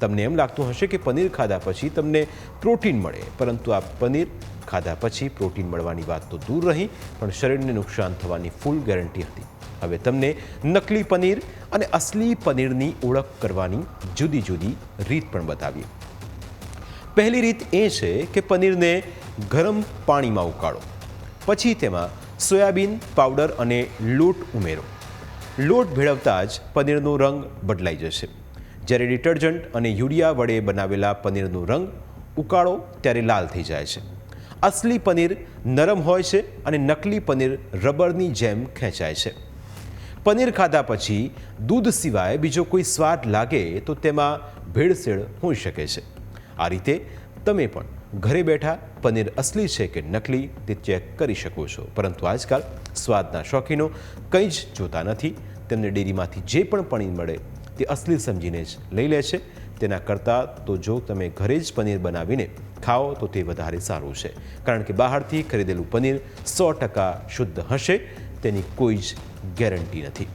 તમને એમ લાગતું હશે કે પનીર ખાધા પછી તમને પ્રોટીન મળે, પરંતુ આ પનીર ખાધા પછી પ્રોટીન મળવાની વાત તો દૂર રહી, પણ શરીરને નુકસાન થવાની ફૂલ ગેરંટી હતી. હવે તમને નકલી પનીર અને અસલી પનીરની ઓળખ કરવાની જુદી જુદી રીત પણ બતાવી પહેલી રીત એ છે કે પનીરને ગરમ પાણીમાં ઉકાળો. પછી તેમાં સોયાબીન પાવડર અને લોટ ઉમેરો. લોટ ભેળવતા જ પનીરનો રંગ બદલાઈ જશે. જ્યારે ડિટર્જન્ટ અને યુરિયા વડે બનાવેલા પનીરનો રંગ ઉકાળો ત્યારે લાલ થઈ જાય છે. અસલી પનીર નરમ હોય છે અને નકલી પનીર રબરની જેમ ખેંચાય છે. પનીર ખાધા પછી દૂધ સિવાય બીજો કોઈ સ્વાદ લાગે તો તેમાં ભેળસેળ હોઈ શકે છે. આ રીતે તમે પણ ઘરે બેઠા પનીર અસલી છે કે નકલી તે ચેક કરી શકો છો. પરંતુ આજકાલ સ્વાદના શોખીનો કંઈ જ જોતા નથી. તેમને ડેરીમાંથી જે પણ પનીર મળે તે અસલી સમજીને જ લઈ લે છે. તેના કરતાં તો જો તમે ઘરે જ પનીર બનાવીને ખાઓ, તો તે વધારે સારું છે. કારણ કે બહારથી ખરીદેલું પનીર સો ટકા શુદ્ધ હશે. તેની કોઈ જ ગેરંટી નથી.